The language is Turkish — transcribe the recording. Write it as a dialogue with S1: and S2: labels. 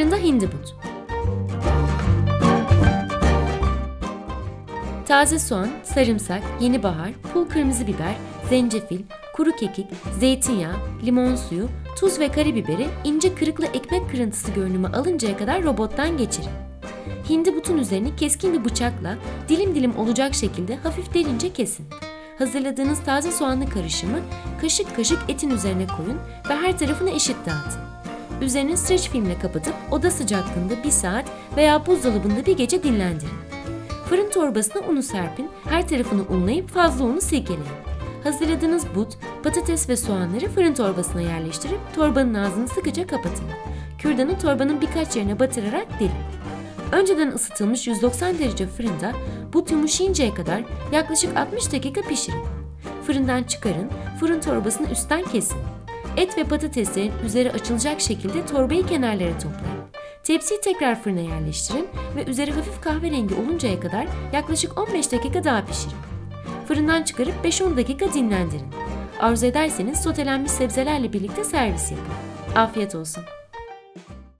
S1: Fırında hindibut. Taze soğan, sarımsak, yeni bahar, pul kırmızı biber, zencefil, kuru kekik, zeytinyağı, limon suyu, tuz ve karabiberi ince kırıklı ekmek kırıntısı görünümü alıncaya kadar robottan geçirin. Hindibutun üzerini keskin bir bıçakla dilim dilim olacak şekilde hafif derince kesin. Hazırladığınız taze soğanlı karışımı kaşık kaşık etin üzerine koyun ve her tarafını eşit dağıtın. Üzerini streç filmle kapatıp oda sıcaklığında bir saat veya buzdolabında bir gece dinlendirin. Fırın torbasına unu serpin, her tarafını unlayıp fazla unu silkeleyin. Hazırladığınız but, patates ve soğanları fırın torbasına yerleştirip torbanın ağzını sıkıca kapatın. Kürdanı torbanın birkaç yerine batırarak delin. Önceden ısıtılmış 190 derece fırında but yumuşayıncaya kadar yaklaşık 60 dakika pişirin. Fırından çıkarın, fırın torbasını üstten kesin. Et ve patateslerin üzeri açılacak şekilde torbayı kenarlara toplayın. Tepsiyi tekrar fırına yerleştirin ve üzeri hafif kahverengi oluncaya kadar yaklaşık 15 dakika daha pişirin. Fırından çıkarıp 5-10 dakika dinlendirin. Arzu ederseniz sotelenmiş sebzelerle birlikte servis yapın. Afiyet olsun.